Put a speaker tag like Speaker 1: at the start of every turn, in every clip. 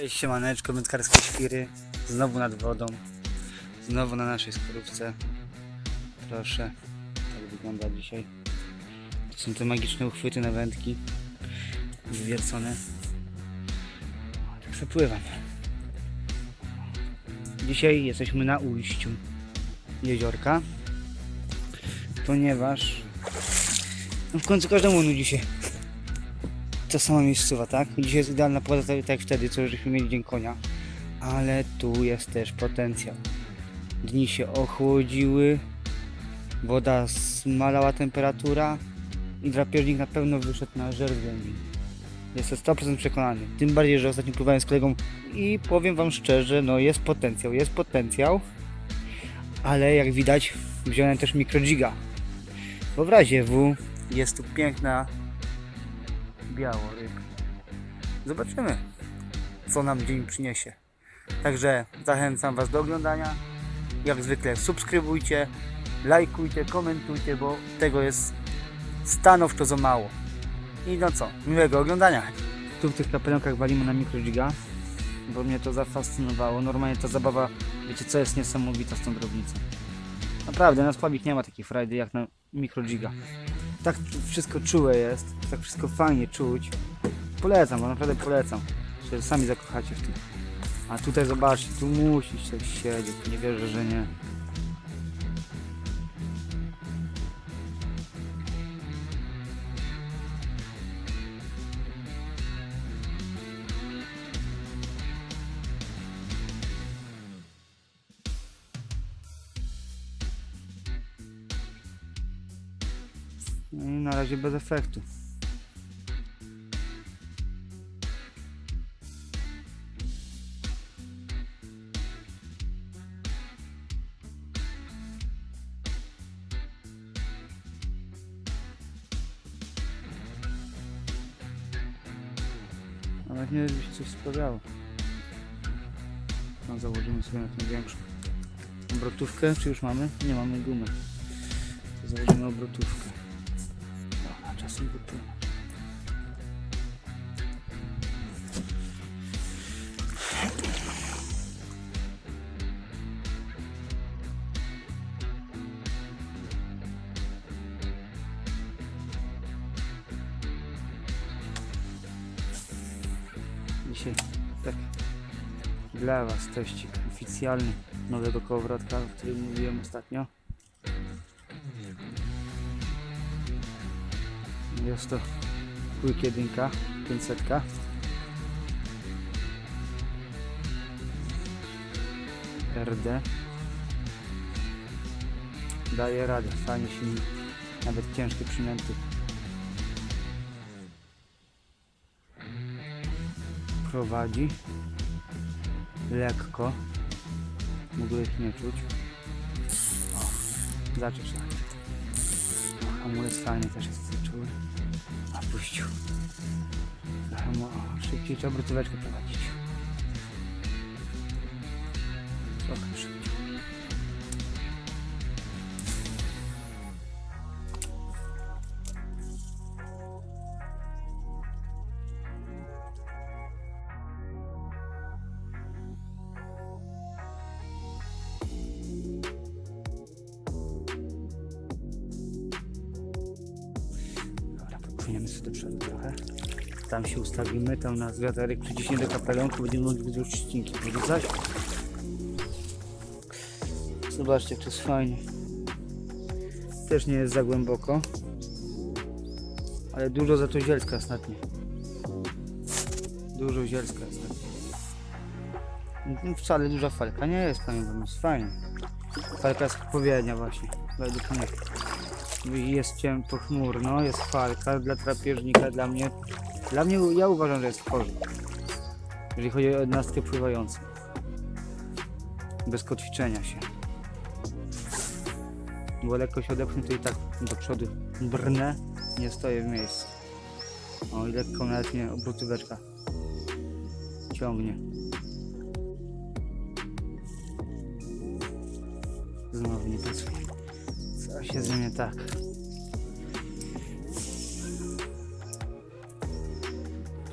Speaker 1: Cześć, siemaneczko, wędkarskie świry. Znowu nad wodą. Znowu na naszej skorupce. Proszę. Tak wygląda dzisiaj. Są te magiczne uchwyty na wędki. Wywiercone. Tak sobie pływam. Dzisiaj jesteśmy na ujściu jeziorka. Ponieważ no w końcu każdemu nudzi się ta sama miejscowa, tak? Dzisiaj jest idealna pogoda, tak jak wtedy, co żeśmy mieli Dzień Konia. Ale tu jest też potencjał. Dni się ochłodziły, woda zmalała temperatura i drapieżnik na pewno wyszedł na żer głębi. Jestem 100% przekonany. Tym bardziej, że ostatnio pływałem z kolegą i powiem Wam szczerze, no jest potencjał, jest potencjał, ale jak widać wziąłem też mikrodziga. Bo w razie W jest tu piękna białoryb. Zobaczymy, co nam dzień przyniesie. Także zachęcam Was do oglądania. Jak zwykle subskrybujcie, lajkujcie, komentujcie, bo tego jest stanowczo za mało. I no co, miłego oglądania. Tu w tych kapelunkach walimy na mikrodziga, bo mnie to zafascynowało. Normalnie ta zabawa, wiecie co jest niesamowita z tą drobnicą. Naprawdę, na spławik nie ma takiej frajdy jak na mikrodziga tak wszystko czułe jest, tak wszystko fajnie czuć. Polecam, bo naprawdę polecam. Się sami zakochacie w tym. A tutaj zobaczcie, tu musi coś siedzieć, nie wierzę, że nie. No i na razie bez efektu. Nawet nie czy się coś sprawiało. No, założymy sobie na tą większą obrotówkę, czy już mamy? Nie mamy gumy. Założymy obrotówkę. Czasem wypłynę. Dzisiaj tak dla Was teścik oficjalny nowego kołowrotka, o którym mówiłem ostatnio. Jest to Quick 1 500. RD. Daje radę, fajnie się nim nawet ciężkie przynęty. Prowadzi lekko. Ogóle ich nie czuć. O. O, hamulec fajny też jest czuły. A puścił. Trochę mu, o, szybciej trzeba brutóweczkę prowadzić. Popłyniemy sobie do trochę. Tam się ustawimy, tam na wiaderek przyciśnie do kapelonku, będziemy mogli wzdłuż ścinki wyrzucać. Zobaczcie, jak to jest fajnie. Też nie jest za głęboko. Ale dużo za to zielska ostatnio. Dużo zielska ostatnio. No, Wcale duża falka nie jest, panie jest fajnie. Falka jest odpowiednia właśnie, według mnie. Jest ciem pochmurno, jest falka dla drapieżnika, dla mnie. Dla mnie ja uważam, że jest w porządku. Jeżeli chodzi o jednostkę pływającą. Bez kotwiczenia się. Bo lekko się odepchnę, to i tak do przodu brnę, nie stoję w miejscu. O i lekko nawet mnie obrotóweczka ciągnie. Znowu nie pracuje. Co się ze mnie tak?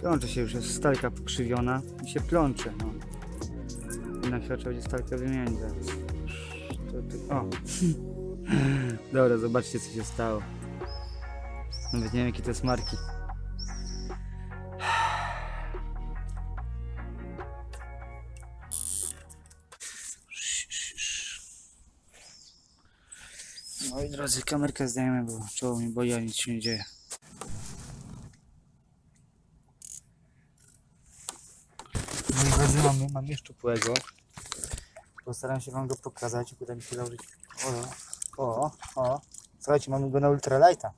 Speaker 1: Plącze się już, jest stalka pokrzywiona i się plącze, no. Jednak chyba trzeba będzie stalkę wymienić zaraz. O! Dobra, zobaczcie co się stało. Nawet nie wiem jakie to jest marki. Drodzy, kamerkę zdajemy, bo czoło mi boli, a nic się nie dzieje. Moi drodzy, mamy, mam płego. Postaram się wam go pokazać. Uda mi się założyć. O, o, o. Słuchajcie, mamy go na ultralighta.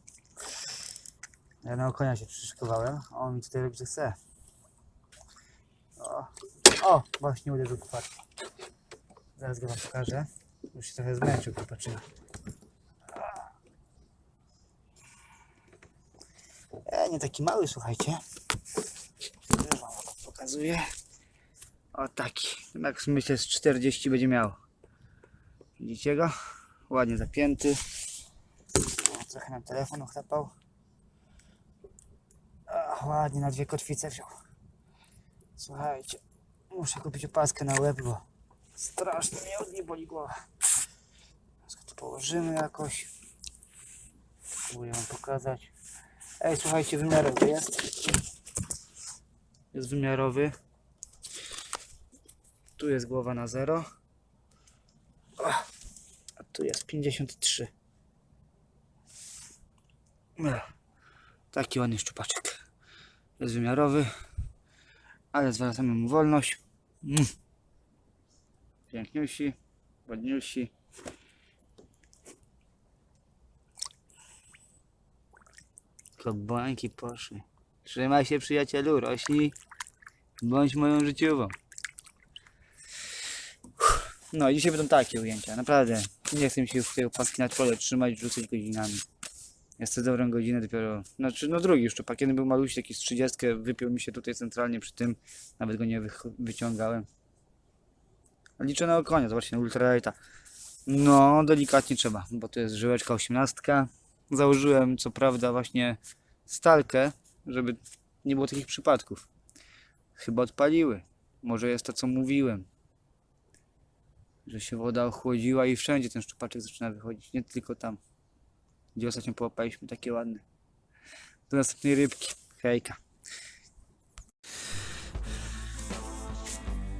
Speaker 1: Ja na konia się przyszykowałem, a on mi tutaj robi co chce. O, o właśnie uderzył kupaczkę. Zaraz go wam pokażę. Już się trochę zmęczył kupaczyna. Nie taki mały, słuchajcie. Wam pokazuję. O taki. Tak myślę z 40 będzie miał. Widzicie go? Ładnie zapięty. Trochę nam telefon ochrapał. Ach, ładnie na dwie kotwice wziął. Słuchajcie, muszę kupić opaskę na łeb, bo strasznie mnie od niej boli głowa. Teraz tu położymy jakoś. Spróbuję wam pokazać. Ej, słuchajcie, wymiarowy jest. Jest wymiarowy. Tu jest głowa na 0. A tu jest 53. Ech, Taki ładny szczupaczek. Jest wymiarowy, ale zwracamy mu wolność. Mm. Piękniusi, ładniusi. Kobańki poszły. Trzymaj się przyjacielu, rośnij. Bądź moją życiową. No dzisiaj będą takie ujęcia, naprawdę. Nie chcę mi się już w tej opaski na czole trzymać, rzucać godzinami. Jest to dobrą godzinę dopiero, znaczy no drugi szczupak, kiedy był malusi taki z 30, wypiął mi się tutaj centralnie przy tym, nawet go nie wych- wyciągałem. Liczę na okonia, zobaczcie, na ultralighta. No, delikatnie trzeba, bo to jest żyłeczka 18. Założyłem co prawda właśnie stalkę, żeby nie było takich przypadków. Chyba odpaliły. Może jest to co mówiłem że się woda ochłodziła i wszędzie ten szczupaczek zaczyna wychodzić, nie tylko tam, gdzie ostatnio połapaliśmy takie ładne. Do następnej rybki. Hejka.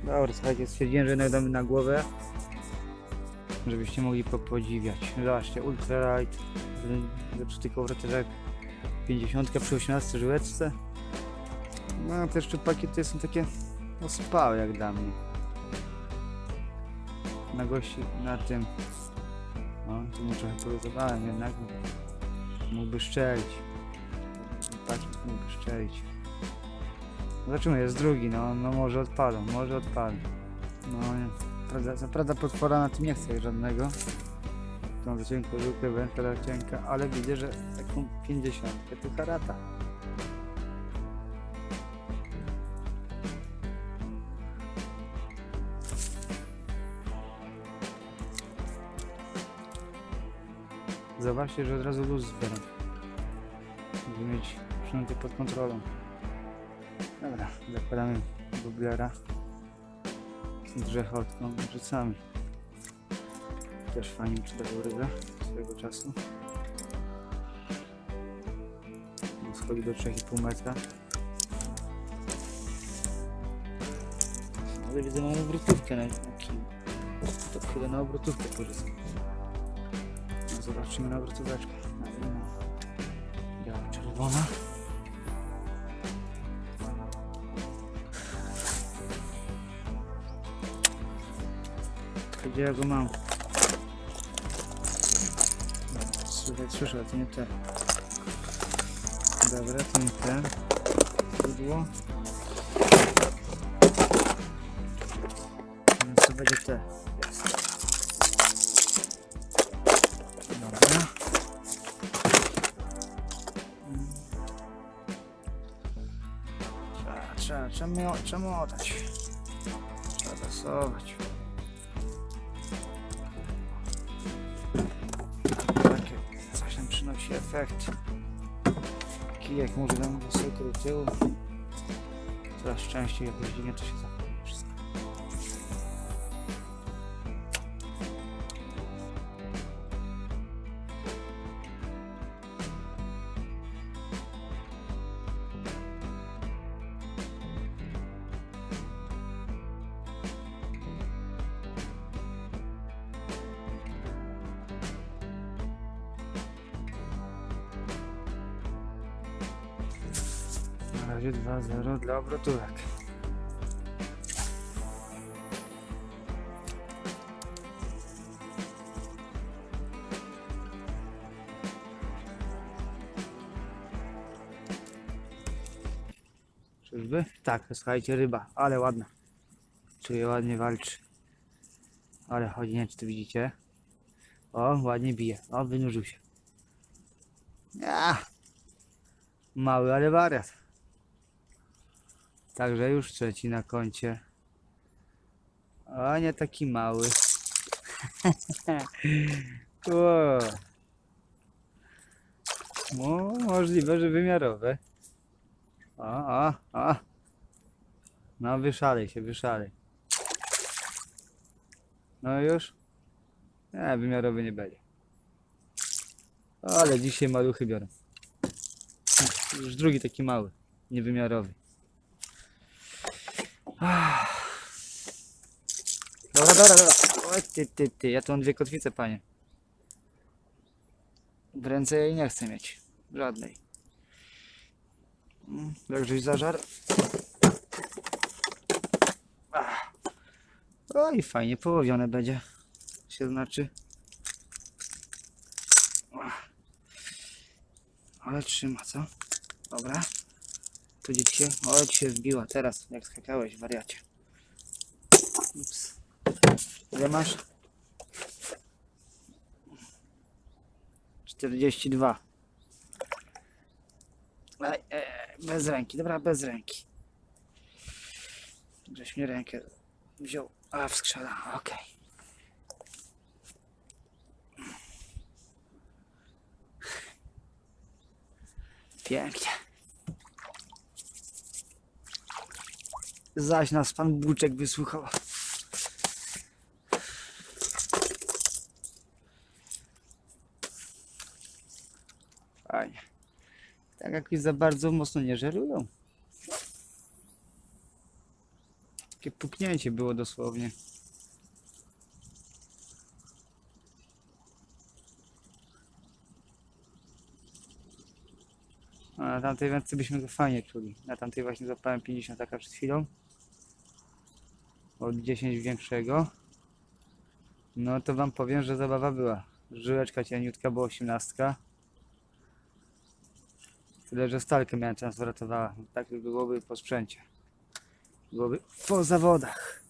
Speaker 1: Dobra, słuchajcie, stwierdziłem, że jednak damy na głowę, żebyście mogli popodziwiać. Zobaczcie, ultralight, zepsuty kołowrotek 50 przy 18 żyłeczce. No, te szczupaki tutaj są takie ospałe jak dla mnie na gości na tym. No, tu mu trochę poluzowałem jednak. Mógłby szczelić. Tak, mógłby szczelić. Zobaczymy, jest drugi, no, no może odpalą, może odpalą. No, nie. Prawda, prawda potwora na tym nie chce żadnego. Tą za cienką żółkę, wędka za cienka, ale widzę, że taką 50 to karata. Zobaczcie, że od razu luz zbieram. Żeby mieć przynęty pod kontrolą. Dobra, zakładamy bublera z drzechotką, rzucamy. Też fajnie czytał rybę swojego czasu. Schodzi do 3,5 metra. Ale widzę mamy obrotówkę na, na kiju. To chyba na obrotówkę korzystam. No, Zobaczymy na obrotóweczkę. Na inną. Biała, czerwona. Gdzie ja go mam? Słuchaj, słyszę, ale to nie te. Dobra, to nie te. Więc to będzie te. Dobra. Mm. Trzeba, trzeba, trzeba, trzeba motać. Trzeba zasować. Nam efekt. Kijek może wysoko do tyłu. Coraz częściej dziwnie to się zachowuje razie 2-0 dla obrotówek. Czyżby? Tak, słuchajcie, ryba, ale ładna. Czuję, ładnie walczy. Ale chodzi, nie czy to widzicie. O, ładnie bije. O, wynurzył się. Ja. Mały, ale wariat. Także już trzeci na koncie. A nie taki mały. o. No, możliwe, że wymiarowe. O, o, o. No, wyszalej się, wyszalej. No już? Nie, wymiarowy nie będzie. Ale dzisiaj maluchy biorę. Już drugi taki mały, niewymiarowy. Dobra, dobra, dobra. O, ty, ty, ty. Ja tu mam dwie kotwice, panie. W ręce jej nie chcę mieć. Żadnej. Mm, Jak żeś zażar. Ach. Oj, fajnie połowione będzie. Się znaczy. Ach. Ale trzyma, co? Dobra. Tu się. O, się zbiła. Teraz, jak skakałeś, wariacie. Ups. Ile masz? 42. Ej, e, bez ręki, dobra, bez ręki. Żeś mnie rękę wziął. A, w skrzela, okej. Pięknie. Zaś nas pan Buczek wysłuchał. Fajnie. Tak jakoś za bardzo mocno nie żerują. Takie puknięcie było dosłownie. Na tamtej wędce byśmy go fajnie czuli. Na tamtej właśnie złapałem 50 taka przed chwilą. Od 10 większego. No to wam powiem, że zabawa była. Żyłeczka cieniutka, bo 18. Tyle, że stalkę miałem czas uratowała. Tak by byłoby po sprzęcie. Byłoby po zawodach.